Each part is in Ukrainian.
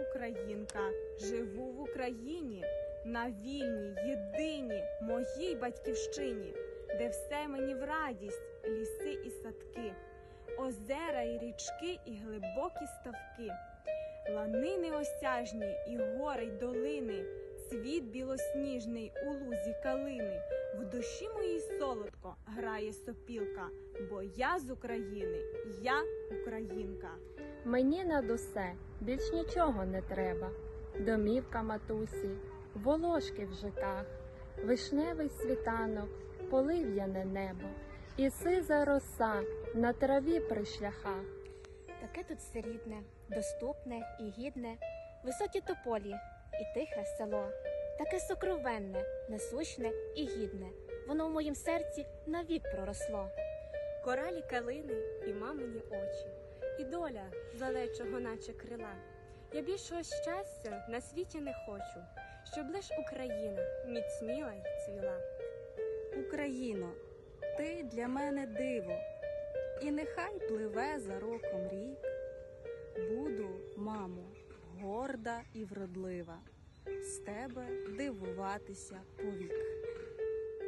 українка, живу в Україні, на вільній, єдиній моїй батьківщині, де все мені в радість, ліси і садки, озера і річки, і глибокі ставки, лани неосяжні, і гори й долини, цвіт білосніжний у лузі калини. В душі моїй солодко грає сопілка, бо я з України, я українка. Мені над усе більш нічого не треба. Домівка матусі, волошки в житах, вишневий світанок, полив'яне небо, і сиза роса на траві при шляхах. Таке тут все рідне, доступне і гідне, високі тополі і тихе село, таке сокровенне, насущне і гідне. Воно в моїм серці навік проросло. Коралі калини і мамині очі, і доля залечого, наче крила. Я більшого щастя на світі не хочу, щоб лиш Україна міцніла й цвіла. Україно, ти для мене диво, і нехай пливе за роком рік. Буду, мамо, горда і вродлива, з тебе дивуватися повік.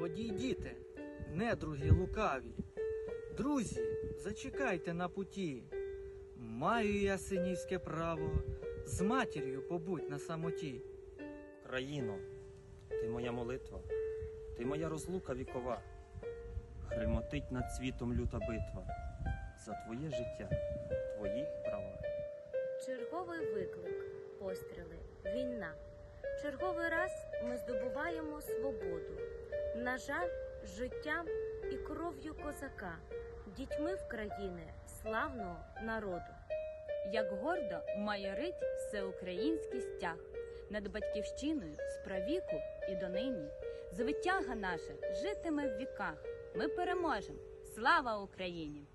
Одійдіте, недруги лукаві. Друзі, зачекайте на путі. Маю я синівське право, з матір'ю побудь на самоті. Країно, ти моя молитва, ти моя розлука вікова. Гримотить над світом люта битва за твоє життя, твої права. Черговий виклик, постріли, війна. Черговий раз ми здобуваємо свободу. На жаль, життям і кров'ю козака, дітьми в країни славного народу. Як гордо майорить всеукраїнський стяг над батьківщиною з правіку і донині. Звитяга наша житиме в віках. Ми переможемо. Слава Україні!